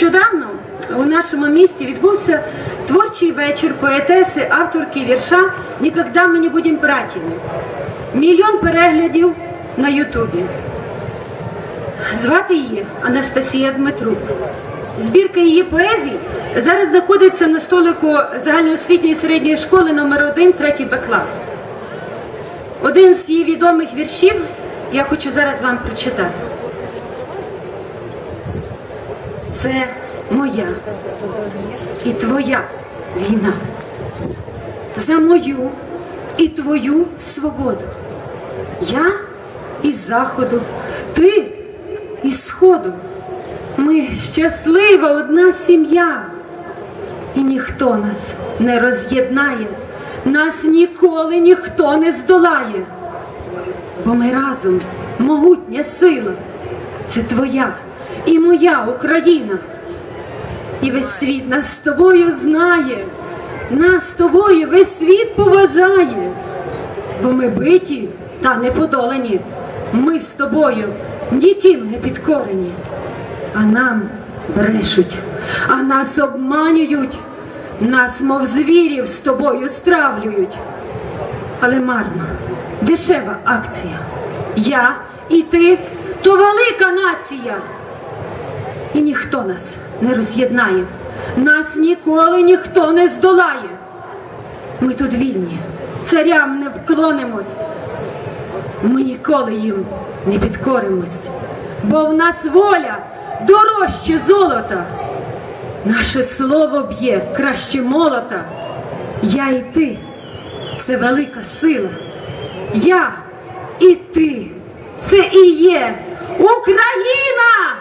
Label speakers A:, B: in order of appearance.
A: Нещодавно у нашому місті відбувся творчий вечір поетеси, авторки вірша «Нікогда ми не будемо братіями». Мільйон переглядів на Ютубі. Звати її Анастасія Дмитрук. Збірка її поезій зараз знаходиться на столику загальноосвітньої середньої школи номер 1 3 Б клас. Один з її відомих віршів я хочу зараз вам прочитати. Це моя і твоя війна. За мою і твою свободу. Я із заходу, ти із сходу. Ми щаслива одна сім'я. І ніхто нас не роз'єднає, нас ніколи ніхто не здолає. Бо ми разом могутня сила. Це твоя і моя Україна. І весь світ нас з тобою знає, нас з тобою весь світ поважає. Бо ми биті та не подолані. Ми з тобою ніким не підкорені. А нам брешуть, а нас обманюють, нас, мов звірів, з тобою стравлюють. Але марно, дешева акція. Я і ти то велика нація. І ніхто нас не роз'єднає, нас ніколи ніхто не здолає. Ми тут вільні, царям не вклонимось, ми ніколи їм не підкоримось, бо в нас воля дорожче золота. Наше слово б'є краще молота. Я і ти це велика сила. Я і ти це і є Україна!